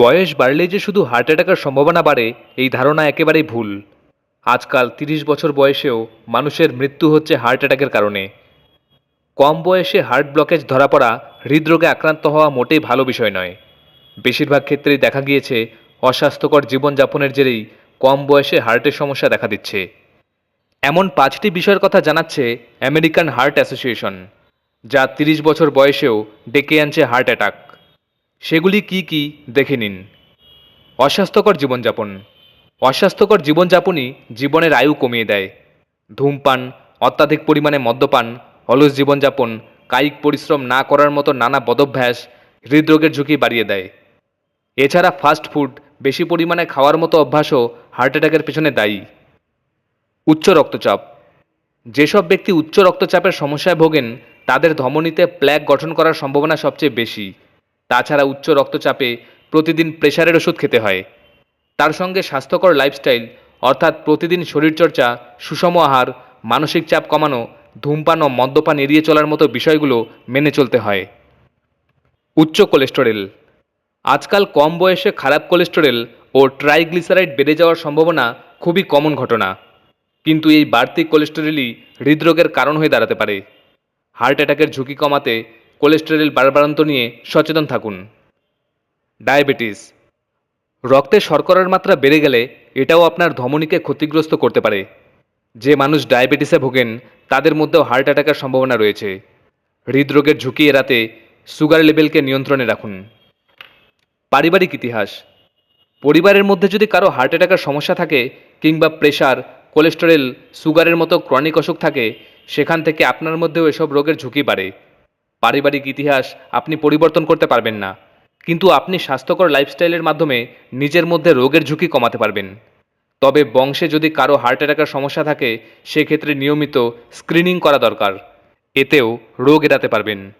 বয়স বাড়লে যে শুধু হার্ট অ্যাটাকের সম্ভাবনা বাড়ে, এই ধারণা একেবারেই ভুল। আজকাল তিরিশ বছর বয়সেও মানুষের মৃত্যু হচ্ছে হার্ট অ্যাটাকের কারণে। কম বয়সে হার্ট ব্লকেজ ধরা পড়া হৃদরোগে আক্রান্ত হওয়া মোটেই ভালো বিষয় নয়। বেশিরভাগ ক্ষেত্রেই দেখা গিয়েছে, অস্বাস্থ্যকর জীবনযাপনের জেরেই কম বয়সে হার্টের সমস্যা দেখা দিচ্ছে। এমন পাঁচটি বিষয়ের কথা জানাচ্ছে আমেরিকান হার্ট অ্যাসোসিয়েশন, যা তিরিশ বছর বয়সেও ডেকে আনছে হার্ট অ্যাটাক সেগুলি কি কি দেখে নিন। অস্বাস্থ্যকর জীবনযাপন। অস্বাস্থ্যকর জীবনযাপনই জীবনের আয়ু কমিয়ে দেয়। ধূমপান, অত্যাধিক পরিমাণে মদ্যপান, অলস জীবনযাপন, কায়িক পরিশ্রম না করার মতো নানা বদভ্যাস হৃদরোগের ঝুঁকি বাড়িয়ে দেয়। এছাড়া ফাস্ট ফুড, বেশি পরিমাণে খাওয়ার মতো অভ্যাসও হার্ট অ্যাটাকের পেছনে দায়ী। উচ্চ রক্তচাপ। যেসব ব্যক্তি উচ্চ রক্তচাপের সমস্যায় ভোগেন, তাদের ধমনীতে প্ল্যাক গঠন করার সম্ভাবনা সবচেয়ে বেশি। তাছাড়া উচ্চ রক্তচাপে প্রতিদিন প্রেশারের ওষুধ খেতে হয়। তার সঙ্গে স্বাস্থ্যকর লাইফস্টাইল, অর্থাৎ প্রতিদিন শরীরচর্চা, সুষম আহার, মানসিক চাপ কমানো, ধূমপান ও মদ্যপান এড়িয়ে চলার মতো বিষয়গুলো মেনে চলতে হয়। উচ্চ কোলেস্টেরল। আজকাল কম বয়সে খারাপ কোলেস্টেরল ও ট্রাইগ্লিসারাইড বেড়ে যাওয়ার সম্ভাবনা খুবই কমন ঘটনা। কিন্তু এই বাড়তি কোলেস্টেরলই হৃদরোগের কারণ হয়ে দাঁড়াতে পারে। হার্ট অ্যাটাকের ঝুঁকি কমাতে কোলেস্টেরল বাড়বাড়ন্ত নিয়ে সচেতন থাকুন। ডায়াবেটিস। রক্তে শর্করার মাত্রা বেড়ে গেলে এটাও আপনার ধমনীকে ক্ষতিগ্রস্ত করতে পারে। যে মানুষ ডায়াবেটিসে ভোগেন, তাদের মধ্যেও হার্ট অ্যাটাকের সম্ভাবনা রয়েছে। হৃদরোগের ঝুঁকি এড়াতে সুগার লেভেলকে নিয়ন্ত্রণে রাখুন। পারিবারিক ইতিহাস। পরিবারের মধ্যে যদি কারও হার্ট অ্যাটাকের সমস্যা থাকে কিংবা প্রেশার, কোলেস্টেরল, সুগারের মতো ক্রনিক অসুখ থাকে, সেখান থেকে আপনার মধ্যেও এসব রোগের ঝুঁকি বাড়ে। পারিবারিক ইতিহাস আপনি পরিবর্তন করতে পারবেন না। কিন্তু আপনি স্বাস্থ্যকর লাইফস্টাইলের মাধ্যমে নিজের মধ্যে রোগের ঝুঁকি কমাতে পারবেন। তবে বংশে যদি কারও হার্ট অ্যাটাকের সমস্যা থাকে, সেক্ষেত্রে নিয়মিত স্ক্রিনিং করা দরকার। এতেও রোগ এড়াতে পারবেন।